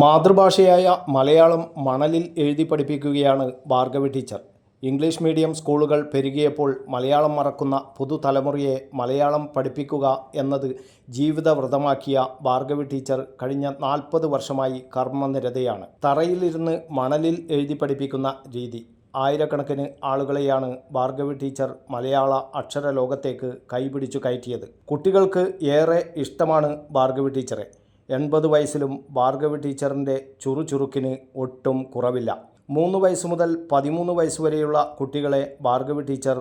മാതൃഭാഷയായ മലയാളം മണലിൽ എഴുതി പഠിപ്പിക്കുകയാണ് ഭാർഗവി ടീച്ചർ. ഇംഗ്ലീഷ് മീഡിയം സ്കൂളുകൾ പെരുകിയപ്പോൾ മലയാളം മറക്കുന്ന പുതുതലമുറയെ മലയാളം പഠിപ്പിക്കുക എന്നത് ജീവിതവ്രതമാക്കിയ ഭാർഗവി ടീച്ചർ കഴിഞ്ഞ നാൽപ്പത് വർഷമായി കർമ്മനിരതയാണ്. തറയിലിരുന്ന് മണലിൽ എഴുതി പഠിപ്പിക്കുന്ന രീതി. ആയിരക്കണക്കിന് ആളുകളെയാണ് ഭാർഗവി ടീച്ചർ മലയാള അക്ഷര ലോകത്തേക്ക് കൈപിടിച്ചു കയറ്റിയത്. കുട്ടികൾക്ക് ഏറെ ഇഷ്ടമാണ് ഭാർഗവി ടീച്ചറെ. എൺപത് വയസ്സിലും ഭാർഗവി ടീച്ചറിന്റെ ചുറുചുറുക്കിന് ഒട്ടും കുറവില്ല. മൂന്ന് വയസ്സ് മുതൽ പതിമൂന്ന് വയസ്സ് വരെയുള്ള കുട്ടികളെ ഭാർഗവി ടീച്ചർ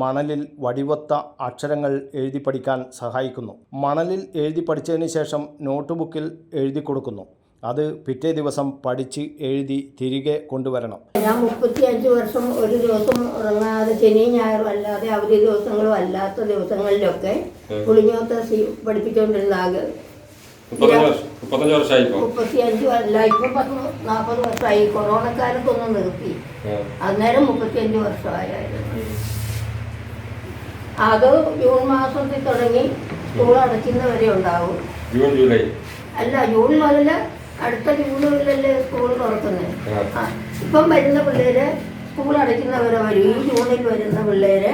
മണലിൽ വടിവത്ത അക്ഷരങ്ങൾ എഴുതി പഠിക്കാൻ സഹായിക്കുന്നു. മണലിൽ എഴുതി പഠിച്ചതിന് ശേഷം നോട്ട് ബുക്കിൽ എഴുതി കൊടുക്കുന്നു. അത് പിറ്റേ ദിവസം പഠിച്ച് എഴുതി തിരികെ കൊണ്ടുവരണം. ഞാൻ മുപ്പത്തിയഞ്ച് വർഷം ഒരു ദിവസം ഉറങ്ങാതെ ശനി ഞായറും അല്ലാതെ അവധി ദിവസങ്ങളും അല്ലാത്ത ദിവസങ്ങളിലൊക്കെ പുളിഞ്ഞോത്ത പഠിപ്പിച്ചുകൊണ്ടിരുന്ന മുപ്പത്തഞ്ച് വർഷം മുപ്പത്തഞ്ച് വർഷമായി ഇപ്പൊ മുപ്പത്തി അഞ്ച് അല്ല ഇപ്പൊ പത്ത് നാൽപ്പത് വർഷമായി. കൊറോണ കാലത്തൊന്ന് നിർത്തി. അന്നേരം മുപ്പത്തിയഞ്ച് വർഷമായായിരുന്നു. അത് ജൂൺ മാസത്തിൽ തുടങ്ങി സ്കൂൾ അടയ്ക്കുന്നവരെ ഉണ്ടാവും. June July? അല്ല ജൂൺ മുതൽ അടുത്ത ജൂണിലല്ലേ സ്കൂൾ തുറക്കുന്നത് ഇപ്പം വരുന്ന പിള്ളേര് സ്കൂൾ അടയ്ക്കുന്നവരെ വരും. ഈ ജൂണിൽ വരുന്ന പിള്ളേര്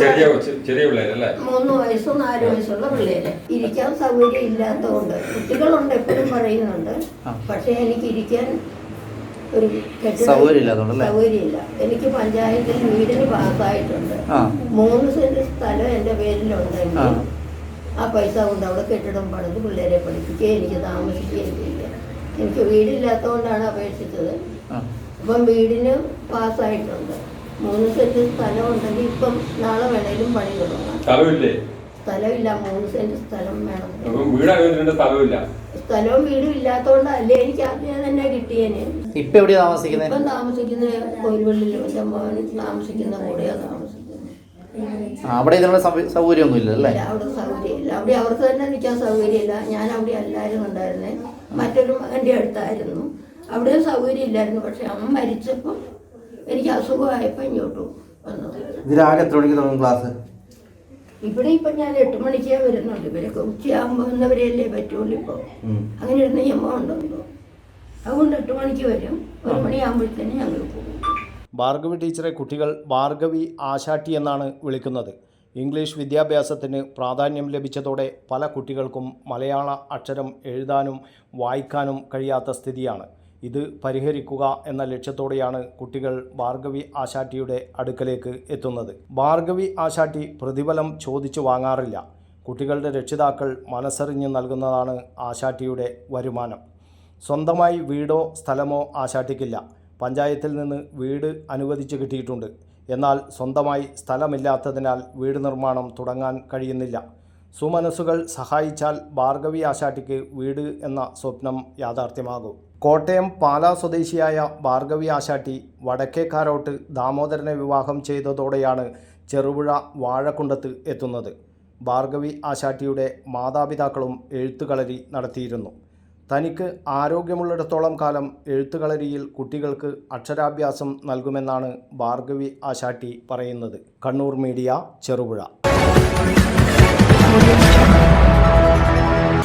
ചെറിയ ചെറിയ പിള്ളേരല്ലേ? മൂന്ന് വയസ്സും നാല് വയസ്സുള്ള പിള്ളേര്. ഇരിക്കാൻ സൗകര്യം ഇല്ലാത്തതുകൊണ്ട്. കുട്ടികളുണ്ട് എപ്പോഴും പറയുന്നുണ്ട്. പക്ഷെ എനിക്ക് ഇരിക്കാൻ ഒരു? സൗകര്യമില്ല. എനിക്ക് പഞ്ചായത്തിൽ വീടിന് പാസ്സായിട്ടുണ്ട്. മൂന്ന് സെന്റ് സ്ഥലം എന്റെ പേരിലുണ്ടെങ്കിൽ ആ. പൈസ കൊണ്ട് അവിടെ കെട്ടിടം പണിത് പിള്ളേരെ പഠിപ്പിക്കുകയും എനിക്ക് താമസിക്കുകയും ചെയ്യാം. എനിക്ക് വീടില്ലാത്തതുകൊണ്ടാണ് അപേക്ഷിച്ചത്. അപ്പം വീടിന് പാസ്സായിട്ടുണ്ട്. മൂന്ന് സെന്റ് സ്ഥലം ഉണ്ടെങ്കിൽ ഇപ്പം നാളെ വേണേലും പണി തുടങ്ങാം. സ്ഥലമില്ലേ? സ്ഥലമില്ല മൂന്ന് സെന്റ് സ്ഥലം വേണം. വീടായതുകൊണ്ട് സ്ഥലമില്ല സ്ഥലവും വീടും ഇല്ലാത്തതുകൊണ്ടല്ലേ എനിക്ക് ആദ്യം തന്നെ കിട്ടിയേനെ. ഇപ്പൊ എവിടെയാ താമസിക്കുന്നത് ഇപ്പം താമസിക്കുന്ന കോയിൽവള്ളിൽ എന്റെ മോൻ താമസിക്കുന്ന കൂടെയാ താമസിക്കുന്നത് ആ, അവിടെ ഇതിനുള്ള സൗ- സൗകര്യമൊന്നും ഇല്ല അല്ലേ? ഇല്ല, അവിടെ സൗകര്യമില്ല. അവിടെ അവർക്ക് തന്നെ നിൽക്കാൻ സൗകര്യമില്ല. ഞാൻ അവിടെ അല്ലായിരുന്നു ഉണ്ടായിരുന്നേ. മറ്റൊരു മകന്റെ അടുത്തായിരുന്നു. അവിടെയും സൗകര്യമില്ലായിരുന്നു. പക്ഷെ അമ്മ മരിച്ചപ്പം എനിക്ക് അസുഖമായപ്പോൾ ഇങ്ങോട്ട് വന്നത്. ഇത് എത്ര മണിക്ക് തുടങ്ങും ക്ലാസ്? ഇവിടെ ഇപ്പം ഞാൻ എട്ട് മണിക്കേ വരുന്നുണ്ട് ഇവരൊക്കെ ഉച്ചയാകുമ്പോൾ വന്നവരെയല്ലേ പറ്റുള്ളൂ ഇപ്പോൾ അങ്ങനെ ഒരു നിയമം ഉണ്ടോ അതുകൊണ്ട് എട്ട് മണിക്ക് വരും. ഒരു മണിയാകുമ്പോഴത്തേനും ഞങ്ങൾ പോകും. ഭാർഗവി ടീച്ചറെ കുട്ടികൾ ഭാർഗവി ആശാട്ടി എന്നാണ് വിളിക്കുന്നത്. ഇംഗ്ലീഷ് വിദ്യാഭ്യാസത്തിന് പ്രാധാന്യം ലഭിച്ചതോടെ പല കുട്ടികൾക്കും മലയാള അക്ഷരം എഴുതാനും വായിക്കാനും കഴിയാത്ത സ്ഥിതിയാണ്. ഇത് പരിഹരിക്കുക എന്ന ലക്ഷ്യത്തോടെയാണ് കുട്ടികൾ ഭാർഗവി ആശാട്ടിയുടെ അടുക്കലേക്ക് എത്തുന്നത്. ഭാർഗവി ആശാട്ടി പ്രതിഫലം ചോദിച്ചു വാങ്ങാറില്ല. കുട്ടികളുടെ രക്ഷിതാക്കൾ മനസ്സറിഞ്ഞ് നൽകുന്നതാണ് ആശാട്ടിയുടെ വരുമാനം. സ്വന്തമായി വീടോ സ്ഥലമോ ആശാട്ടിക്കില്ല പഞ്ചായത്തിൽ നിന്ന് വീട് അനുവദിച്ച് കിട്ടിയിട്ടുണ്ട്. എന്നാൽ സ്വന്തമായി സ്ഥലമില്ലാത്തതിനാൽ വീട് നിർമ്മാണം തുടങ്ങാൻ കഴിയുന്നില്ല. സുമനസ്സുകൾ സഹായിച്ചാൽ ഭാർഗവി ആശാട്ടിക്ക് വീട് എന്ന സ്വപ്നം യാഥാർത്ഥ്യമാകും. കോട്ടയം പാലാ സ്വദേശിയായ ഭാർഗവി ആശാട്ടി വടക്കേക്കാരോട്ട് ദാമോദരനെ വിവാഹം ചെയ്തതോടെയാണ് ചെറുപുഴ വാഴക്കുണ്ടത്ത് എത്തുന്നത്. ഭാർഗവി ആശാട്ടിയുടെ മാതാപിതാക്കളും എഴുത്തുകളരി നടത്തിയിരുന്നു. തനിക്ക് ആരോഗ്യമുള്ളിടത്തോളം കാലം എഴുത്തുകളരിയിൽ കുട്ടികൾക്ക് അക്ഷരാഭ്യാസം നൽകുമെന്നാണ് ഭാർഗവി ആശാട്ടി പറയുന്നത്. കണ്ണൂർ മീഡിയ ചെറുപുഴ. audio